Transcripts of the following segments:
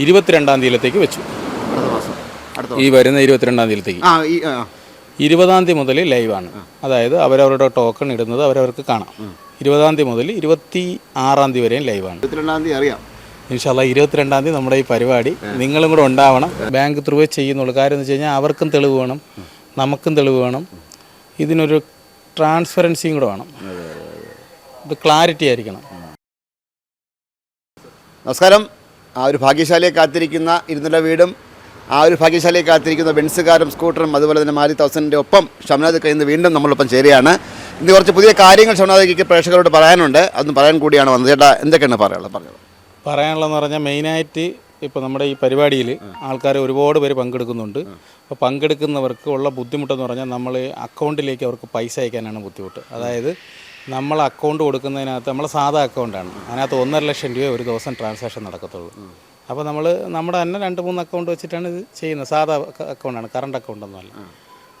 ഇരുപത്തിരണ്ടാം തീയതിയിലേക്ക് വെച്ചു. ഈ വരുന്ന ഇരുപത്തിരണ്ടാം തീയതിയിലത്തേക്ക് ആ, ഇരുപതാം തീയതി മുതൽ ലൈവാണ് അതായത് അവരവരുടെ ടോക്കൺ ഇടുന്നത് അവരവർക്ക് കാണാം. ഇരുപതാം തീയതി മുതൽ ഇരുപത്തി ആറാം തീയതി വരെയും ലൈവാണ് ഇരുപത്തിരണ്ടാം തീയതി അറിയാം. ഇൻഷാല്ല ഇരുപത്തിരണ്ടാം തീയതി നമ്മുടെ ഈ പരിപാടി നിങ്ങളും കൂടെ ഉണ്ടാവണം. ബാങ്ക് ത്രൂ ചെയ്യുന്നുള്ളൂ. കാര്യം എന്ന് വെച്ച് കഴിഞ്ഞാൽ അവർക്കും തെളിവ് വേണം നമുക്കും തെളിവ് വേണം. ഇതിനൊരു ട്രാൻസ്പെറൻസിയും കൂടെ വേണം. ഇത് ക്ലാരിറ്റി ആയിരിക്കണം. നമസ്കാരം. ആ ഒരു ഭാഗ്യശാലിയെ കാത്തിരിക്കുന്ന ഇരുന്നില വീടും ആ ഒരു ഭാഗ്യശാലിയെ കാത്തിരിക്കുന്ന ബെൻസുകാരും സ്കൂട്ടറും അതുപോലെ തന്നെ മാരി തൗസൻഡിന്റെ ഒപ്പം ഷംനാദ് ഇന്ന് വീണ്ടും നമ്മളൊപ്പം ചേരുകയാണ്. ഇന്ന് കുറച്ച് പുതിയ കാര്യങ്ങൾ ഷംനാദിക്ക് പ്രേക്ഷകരോട് പറയാനുണ്ട്. അതൊന്നും പറയാൻ കൂടിയാണ് വന്നത്. ചേട്ടാ എന്തൊക്കെയാണ് പറയാനുള്ളത്? പറഞ്ഞത് പറയാനുള്ളതെന്ന് പറഞ്ഞാൽ മെയിനായിട്ട് ഇപ്പോൾ നമ്മുടെ ഈ പരിപാടിയിൽ ആൾക്കാർ ഒരുപാട് പേര് പങ്കെടുക്കുന്നുണ്ട്. അപ്പോൾ പങ്കെടുക്കുന്നവർക്ക് ഉള്ള ബുദ്ധിമുട്ടെന്ന് പറഞ്ഞാൽ നമ്മൾ അക്കൗണ്ടിലേക്ക് അവർക്ക് പൈസ അയക്കാനാണ് ബുദ്ധിമുട്ട്. അതായത് നമ്മൾ അക്കൗണ്ട് കൊടുക്കുന്നതിനകത്ത് നമ്മൾ സാധാ അക്കൗണ്ടാണ് അതിനകത്ത് ഒന്നര ലക്ഷം രൂപ ഒരു ദിവസം ട്രാൻസാക്ഷൻ നടക്കത്തുള്ളൂ. അപ്പോൾ നമ്മൾ നമ്മുടെ തന്നെ രണ്ട് മൂന്ന് അക്കൗണ്ട് വെച്ചിട്ടാണ് ഇത് ചെയ്യുന്നത്. സാധാ അക്കൗണ്ടാണ് കറണ്ട് അക്കൗണ്ടൊന്നുമല്ല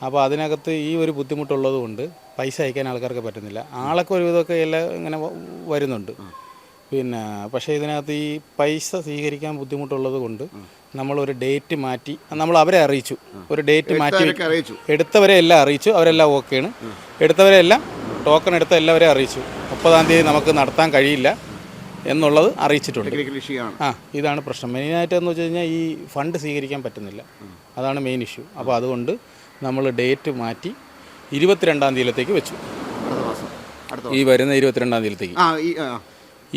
അപ്പോൾ അതിനകത്ത് ഈ ഒരു ബുദ്ധിമുട്ടുള്ളത് കൊണ്ട് പൈസ അയക്കാൻ ആൾക്കാർക്ക് പറ്റുന്നില്ല. ആളൊക്കെ ഒരുവിധമൊക്കെ എല്ലാം ഇങ്ങനെ വരുന്നുണ്ട്. പിന്നെ പക്ഷേ ഇതിനകത്ത് ഈ പൈസ സ്വീകരിക്കാൻ ബുദ്ധിമുട്ടുള്ളത് കൊണ്ട് ഒരു ഡേറ്റ് മാറ്റി നമ്മൾ അവരെ അറിയിച്ചു. ഒരു ഡേറ്റ് മാറ്റി എടുത്തവരെ എല്ലാം അറിയിച്ചു. അവരെല്ലാം ഓക്കെയാണ് എടുത്തവരെ എല്ലാം ടോക്കൺ എടുത്ത എല്ലാവരെയും അറിയിച്ചു. മുപ്പതാം തീയതി നമുക്ക് നടത്താൻ കഴിയില്ല എന്നുള്ളത് അറിയിച്ചിട്ടുണ്ട്. ആ ഇതാണ് പ്രശ്നം. മെയിനായിട്ട് എന്ന് വെച്ച് കഴിഞ്ഞാൽ ഈ ഫണ്ട് സ്വീകരിക്കാൻ പറ്റുന്നില്ല. അതാണ് മെയിൻ ഇഷ്യൂ അപ്പോൾ അതുകൊണ്ട് നമ്മൾ ഡേറ്റ് മാറ്റി ഇരുപത്തിരണ്ടാം തീയതിയിലത്തേക്ക് വെച്ചു. ഈ വരുന്ന ഇരുപത്തിരണ്ടാം തീയതിയിലത്തേക്ക്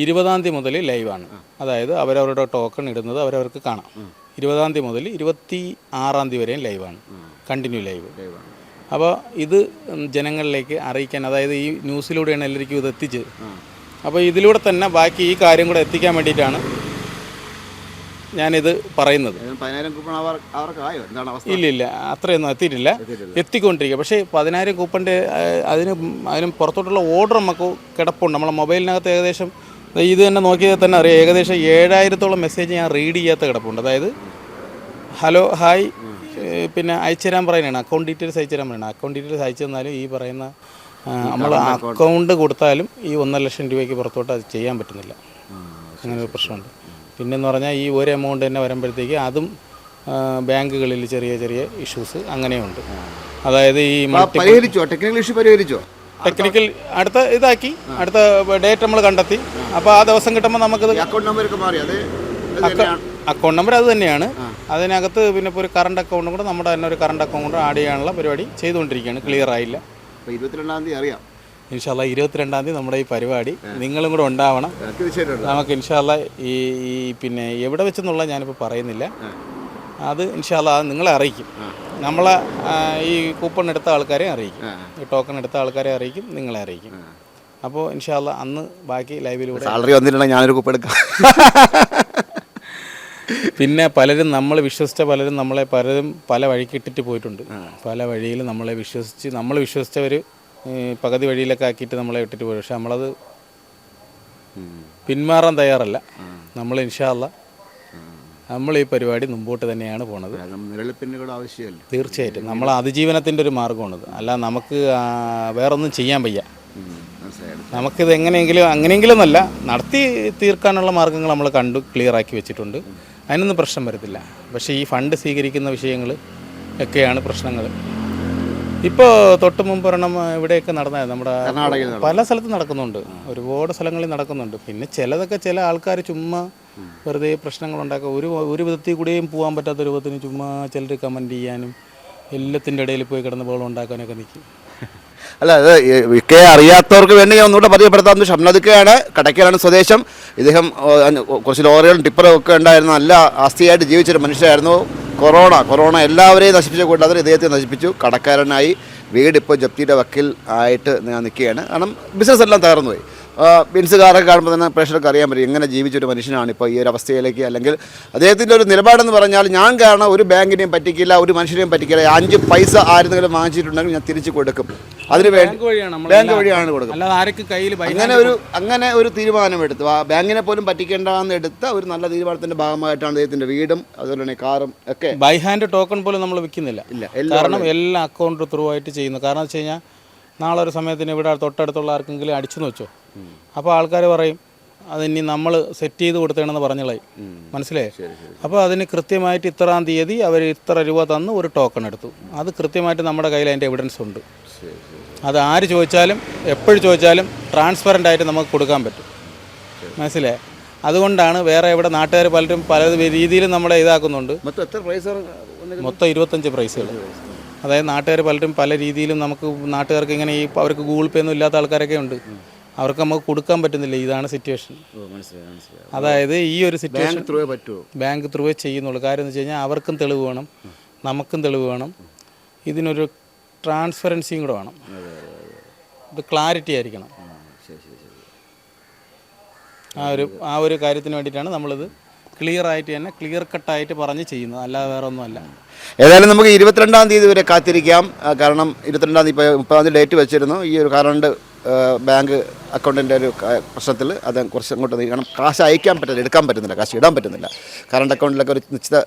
ഇരുപതാം തീയതി മുതൽ ലൈവാണ് അതായത് അവരവരുടെ ടോക്കൺ ഇടുന്നത് അവരവർക്ക് കാണാം. ഇരുപതാം തീയതി മുതൽ ഇരുപത്തി ആറാം തീയതി വരെയും ലൈവാണ് കണ്ടിന്യൂ ലൈവ് ദയവാണ്. അപ്പോൾ ഇത് ജനങ്ങളിലേക്ക് അറിയിക്കാൻ അതായത് ഈ ന്യൂസിലൂടെയാണ് എല്ലാവർക്കും ഇത് എത്തിച്ചത്. അപ്പോൾ ഇതിലൂടെ തന്നെ ബാക്കി ഈ കാര്യം കൂടെ എത്തിക്കാൻ വേണ്ടിയിട്ടാണ് ഞാനിത് പറയുന്നത്. ഇല്ല ഇല്ല. അത്രയൊന്നും എത്തിയിട്ടില്ല. എത്തിക്കൊണ്ടിരിക്കുക. പക്ഷേ പതിനായിരം കൂപ്പന്റെ അതിന് അതിന് പുറത്തോട്ടുള്ള ഓർഡർ നമുക്ക് കിടപ്പുണ്ട്. നമ്മളെ മൊബൈലിനകത്ത് ഏകദേശം ഇത് തന്നെ നോക്കിയാൽ തന്നെ അറിയാം. ഏകദേശം ഏഴായിരത്തോളം മെസ്സേജ് ഞാൻ റീഡ് ചെയ്യാത്ത കിടപ്പുണ്ട്. അതായത് ഹലോ ഹായ്. പിന്നെ അയച്ചു തരാൻ പറയുന്നതാണ്. അക്കൗണ്ട് ഡീറ്റെയിൽസ് അയച്ചു തരാൻ പറയുന്നത് അക്കൗണ്ട് ഡീറ്റെയിൽസ് അയച്ചു തന്നാലും ഈ പറയുന്ന നമ്മൾ അക്കൗണ്ട് കൊടുത്താലും ഈ ഒന്നര ലക്ഷം രൂപയ്ക്ക് പുറത്തോട്ട് അത് ചെയ്യാൻ പറ്റുന്നില്ല. അങ്ങനെ ഒരു പ്രശ്നമുണ്ട്. പിന്നെന്ന് പറഞ്ഞാൽ ഈ ഒരു എമൗണ്ട് തന്നെ വരുമ്പോഴത്തേക്ക് അതും ബാങ്കുകളിൽ ചെറിയ ചെറിയ ഇഷ്യൂസ് അങ്ങനെയുണ്ട്. അതായത് ഈ പരിഹരിച്ചോ? ടെക്നിക്കൽ ഇഷ്യൂ പരിഹരിച്ചോ? ടെക്നിക്കൽ അടുത്ത ഇതാക്കി. അടുത്ത ഡേറ്റ് നമ്മൾ കണ്ടെത്തി. അപ്പോൾ ആ ദിവസം കിട്ടുമ്പോൾ നമുക്കത് അക്കൗണ്ട് നമ്പർ അക്കൗണ്ട് നമ്പർ അത് തന്നെയാണ്. അതിനകത്ത് പിന്നെ ഇപ്പോൾ ഒരു കറണ്ട് അക്കൗണ്ടും കൂടെ നമ്മുടെ തന്നെ ഒരു കറണ്ട് അക്കൗണ്ട് ആഡ് ചെയ്യാനുള്ള പരിപാടി ചെയ്തുകൊണ്ടിരിക്കുകയാണ്. ക്ലിയർ ആയില്ല. അപ്പോൾ ഇരുപത്തിരണ്ടാം തീയതി അറിയാം. ഇൻഷാല്ല ഇരുപത്തിരണ്ടാം തീയതി നമ്മുടെ ഈ പരിപാടി നിങ്ങളും കൂടെ ഉണ്ടാവണം. നമുക്ക് ഇൻഷാല്ല ഈ ഈ പിന്നെ എവിടെ വെച്ചെന്നുള്ള ഞാനിപ്പോൾ പറയുന്നില്ല. അത് ഇൻഷാല്ല അത് നിങ്ങളെ അറിയിക്കും. നമ്മളെ ഈ കൂപ്പൺ എടുത്ത ആൾക്കാരെ അറിയിക്കും. ഈ ടോക്കൺ എടുത്ത ആൾക്കാരെ അറിയിക്കും നിങ്ങളെ അറിയിക്കും. അപ്പോൾ ഇൻഷാല്ല അന്ന് ബാക്കി ലൈവിലൂടെ സാലറി വന്നിട്ടുണ്ടെങ്കിൽ ഞാനൊരു കൂപ്പൺ എടുക്കാം. പിന്നെ പലരും നമ്മൾ വിശ്വസിച്ച പലരും നമ്മളെ പലരും പല വഴിക്ക് ഇട്ടിട്ട് പോയിട്ടുണ്ട് പല വഴിയിൽ നമ്മളെ വിശ്വസിച്ച് നമ്മൾ വിശ്വസിച്ചവർ പകുതി വഴിയിലൊക്കെ ആക്കിയിട്ട് നമ്മളെ ഇട്ടിട്ട് പോയി. പക്ഷെ നമ്മളത് പിന്മാറാൻ തയ്യാറല്ല. നമ്മൾ ഇൻഷാല്ല നമ്മൾ ഈ പരിപാടി മുമ്പോട്ട് തന്നെയാണ് പോണത്. ആവശ്യമല്ല. തീർച്ചയായിട്ടും. നമ്മൾ അതിജീവനത്തിന്റെ ഒരു മാർഗമാണിത്. അല്ല നമുക്ക് വേറൊന്നും ചെയ്യാൻ വയ്യ. നമുക്കിത് എങ്ങനെയെങ്കിലും അങ്ങനെയെങ്കിലും അല്ല നടത്തി തീർക്കാനുള്ള മാർഗങ്ങൾ നമ്മൾ കണ്ടു ക്ലിയർ ആക്കി വെച്ചിട്ടുണ്ട്. അതിനൊന്നും പ്രശ്നം വരത്തില്ല. പക്ഷേ ഈ ഫണ്ട് സ്വീകരിക്കുന്ന വിഷയങ്ങൾ ഒക്കെയാണ് പ്രശ്നങ്ങൾ. ഇപ്പോൾ തൊട്ട് മുമ്പ് ഒരെണ്ണം ഇവിടെയൊക്കെ നടന്നത് നമ്മുടെ പല സ്ഥലത്തും നടക്കുന്നുണ്ട്. ഒരുപാട് സ്ഥലങ്ങളിൽ നടക്കുന്നുണ്ട്. പിന്നെ ചിലതൊക്കെ ചില ആൾക്കാർ ചുമ്മാ വെറുതെ പ്രശ്നങ്ങൾ ഉണ്ടാക്കുക. ഒരു ഒരു വിധത്തിൽ കൂടെയും പോകാൻ പറ്റാത്ത രൂപത്തിന് ചുമ്മാ ചിലർ കമന്റ് ചെയ്യാനും എല്ലാത്തിന്റെ ഇടയിൽ പോയി കിടന്ന് ബോളം ഉണ്ടാക്കാനൊക്കെ നിൽക്കും. അല്ല അത് കെ അറിയാത്തവർക്ക് വേണ്ടി ഞാൻ ഒന്നുകൂടെ പരിചയപ്പെടുത്താം. ഷംനദിക്കയാണ് കടയ്ക്കലാണ് സ്വദേശം. ഇദ്ദേഹം കുറച്ച് ലോറികളും ടിപ്പറും ഒക്കെ ഉണ്ടായിരുന്ന നല്ല ആസ്തിയായിട്ട് ജീവിച്ചൊരു മനുഷ്യരായിരുന്നു കൊറോണ കൊറോണ എല്ലാവരെയും നശിപ്പിച്ച കൂട്ടാതെ ഇദ്ദേഹത്തെ നശിപ്പിച്ചു. കടക്കാരനായി വീടിപ്പോൾ ജപ്തിയുടെ വക്കിൽ ആയിട്ട് ഞാൻ നിൽക്കുകയാണ്. കാരണം ബിസിനസ് എല്ലാം തകർന്നു പോയി ആ, ബിൻസുകാരൊക്കെ കാണുമ്പോൾ തന്നെ പ്രേക്ഷകർക്ക് അറിയാൻ പറ്റും എങ്ങനെ ജീവിച്ചൊരു മനുഷ്യനാണ് ഇപ്പോൾ ഈ ഒരു അവസ്ഥയിലേക്ക് അല്ലെങ്കിൽ അദ്ദേഹത്തിന്റെ ഒരു നിലപാടെന്ന് പറഞ്ഞാൽ ഞാൻ കാരണം ഒരു ബാങ്കിനെയും പറ്റിക്കില്ല ഒരു മനുഷ്യനെയും പറ്റിക്കില്ല. അഞ്ച് പൈസ ആരെങ്കിലും വാങ്ങിച്ചിട്ടുണ്ടെങ്കിൽ ഞാൻ തിരിച്ചു കൊടുക്കും. അതിന് വേണ്ടി ബാങ്ക് വഴിയാണ് കൊടുക്കുന്നത്. അങ്ങനെ ഒരു അങ്ങനെ ഒരു തീരുമാനമെടുത്തു. ആ ബാങ്കിനെ പോലും പറ്റിക്കേണ്ടെന്ന് എടുത്ത ഒരു നല്ല തീരുമാനത്തിന്റെ ഭാഗമായിട്ടാണ് അദ്ദേഹത്തിന്റെ വീടും അതുപോലെ തന്നെ കാറും ഒക്കെ ബൈ ഹാൻഡ് ടോക്കൺ പോലും നമ്മൾ വിൽക്കുന്നില്ല. ഇല്ല കാരണം എല്ലാ അക്കൗണ്ട് ത്രൂ ആയിട്ട് ചെയ്യുന്നു. കാരണം വെച്ച് കഴിഞ്ഞാൽ നാളെ ഒരു സമയത്തിന് ഇവിടെ തൊട്ടടുത്തുള്ള ആർക്കെങ്കിലും അടിച്ചെന്ന് വെച്ചോ. അപ്പോൾ ആൾക്കാർ പറയും അതിനി നമ്മൾ സെറ്റ് ചെയ്ത് കൊടുത്തേണെന്ന് പറഞ്ഞോളായി മനസ്സിലായി? അപ്പോൾ അതിന് കൃത്യമായിട്ട് ഇത്രാം തീയതി അവർ ഇത്ര രൂപ തന്ന് ഒരു ടോക്കൺ എടുത്തു. അത് കൃത്യമായിട്ട് നമ്മുടെ കയ്യിൽ അതിന്റെ എവിഡൻസ് ഉണ്ട്. അത് ആര് ചോദിച്ചാലും എപ്പോഴും ചോദിച്ചാലും ട്രാൻസ്പെറന്റ് ആയിട്ട് നമുക്ക് കൊടുക്കാൻ പറ്റും. മനസ്സിലായി? അതുകൊണ്ടാണ് വേറെ ഇവിടെ നാട്ടുകാർ പലരും പല രീതിയിലും നമ്മളെ ഇതാക്കുന്നുണ്ട്. മൊത്തം എത്ര പ്രൈസ് മൊത്തം ഇരുപത്തഞ്ച് പ്രൈസുകൾ അതായത് നാട്ടുകാർ പലരും പല രീതിയിലും നമുക്ക് നാട്ടുകാർക്ക് ഇങ്ങനെ ഈ അവർക്ക് ഗൂഗിൾ പേ ഒന്നും ഇല്ലാത്ത ആൾക്കാരൊക്കെ ഉണ്ട്. അവർക്ക് നമുക്ക് കൊടുക്കാൻ പറ്റുന്നില്ല. ഇതാണ് സിറ്റുവേഷൻ അതായത് ഈ ഒരു സിറ്റുവേഷൻ ബാങ്ക് ത്രൂ ത്രൂവേ ചെയ്യുന്നുള്ളൂ. കാര്യം എന്ന് വെച്ച് കഴിഞ്ഞാൽ അവർക്കും തെളിവ് വേണം നമുക്കും തെളിവ് വേണം. ഇതിനൊരു ട്രാൻസ്പെറൻസിയും കൂടെ വേണം. ഇത് ക്ലാരിറ്റി ആയിരിക്കണം. ആ ഒരു ആ ഒരു കാര്യത്തിന് വേണ്ടിയിട്ടാണ് നമ്മളിത് ക്ലിയർ ആയിട്ട് തന്നെ ക്ലിയർ കട്ടായിട്ട് പറഞ്ഞ് ചെയ്യുന്നത്. അല്ലാതെ വേറെ ഒന്നുമല്ല. ഏതായാലും നമുക്ക് ഇരുപത്തിരണ്ടാം തീയതി വരെ കാത്തിരിക്കാം. കാരണം ഇരുപത്തിരണ്ടാം തീയതി ഇപ്പോൾ മുപ്പതാം തീയതി ഡേറ്റ് വെച്ചിരുന്നു. ഈ ഒരു കറണ്ട് ബാങ്ക് അക്കൗണ്ടിന്റെ ഒരു പ്രശ്നത്തിൽ അത് കുറച്ച് അങ്ങോട്ട് നീക്കണം കാരണം കാശ് അയക്കാൻ പറ്റില്ല എടുക്കാൻ പറ്റുന്നില്ല കാശ് ഇടാൻ പറ്റുന്നില്ല. കറണ്ട് അക്കൗണ്ടിലൊക്കെ ഒരു നിശ്ചിത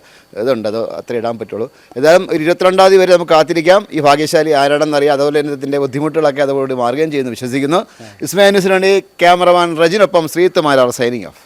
ഇതുണ്ട് അത് അത്ര ഇടാൻ പറ്റുള്ളൂ. ഏതായാലും ഒരു ഇരുപത്തിരണ്ടാം തീയതി വരെ നമുക്ക് കാത്തിരിക്കാം. ഈ ഭാഗ്യശാലി ആരാണെന്നറിയാം അതുപോലെ തന്നെ ഇതിന്റെ ബുദ്ധിമുട്ടുകളൊക്കെ അതോടുകൂടി മാറുകയും ചെയ്യുന്നു വിശ്വസിക്കുന്നു. ഇസ്മയ ന്യൂസിനുവേണ്ടി ക്യാമറമാൻ റജിനൊപ്പം ശ്രീത്തുമാരാണ് സൈനിങ് ഓഫ്.